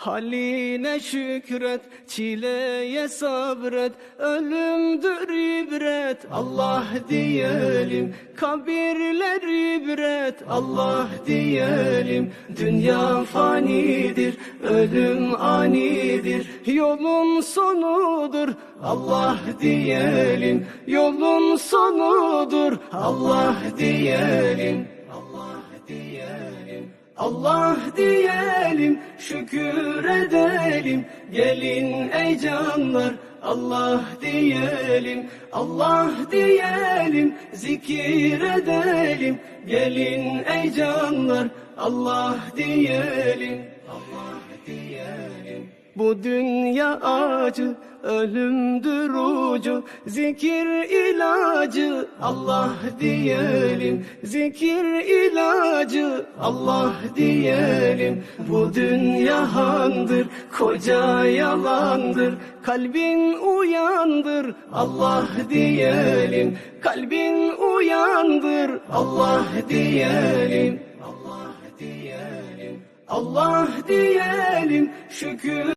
Haline şükret, çileye sabret, ölümdür ibret. Allah diyelim, kabirler ibret. Allah diyelim, dünya fanidir, ölüm anidir. Yolun sonudur, Allah diyelim, yolun sonudur. Allah diyelim. Allah diyelim, şükür edelim, gelin ey canlar. Allah diyelim, Allah diyelim, zikir edelim, gelin ey canlar. Allah diyelim, Allah diyelim. Bu dünya acı, ölümdür ucu, zikir ilacı, Allah diyelim, zikir ilacı, Allah diyelim. Bu dünya handır, koca yalandır, kalbin uyandır, Allah diyelim, kalbin uyandır, Allah diyelim, Allah diyelim, Allah diyelim, şükür